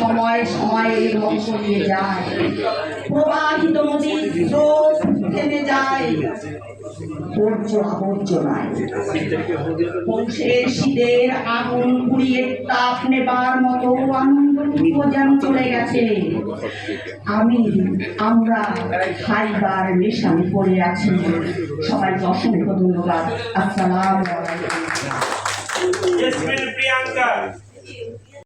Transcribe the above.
সময় সময় নিয়ে যায়। প্রবাহিত নদীর স্রোত থেমে যায়। শীতের আগুন পুড়িয়ে তাপ নেবার মতো আনন্দ যেন চলে গেছে। আমি, আমরা খাইবার নেশানে পড়ে আছি। সবাইকে অসংখ্য ধন্যবাদ। আসসালাম Yes, Priyanka.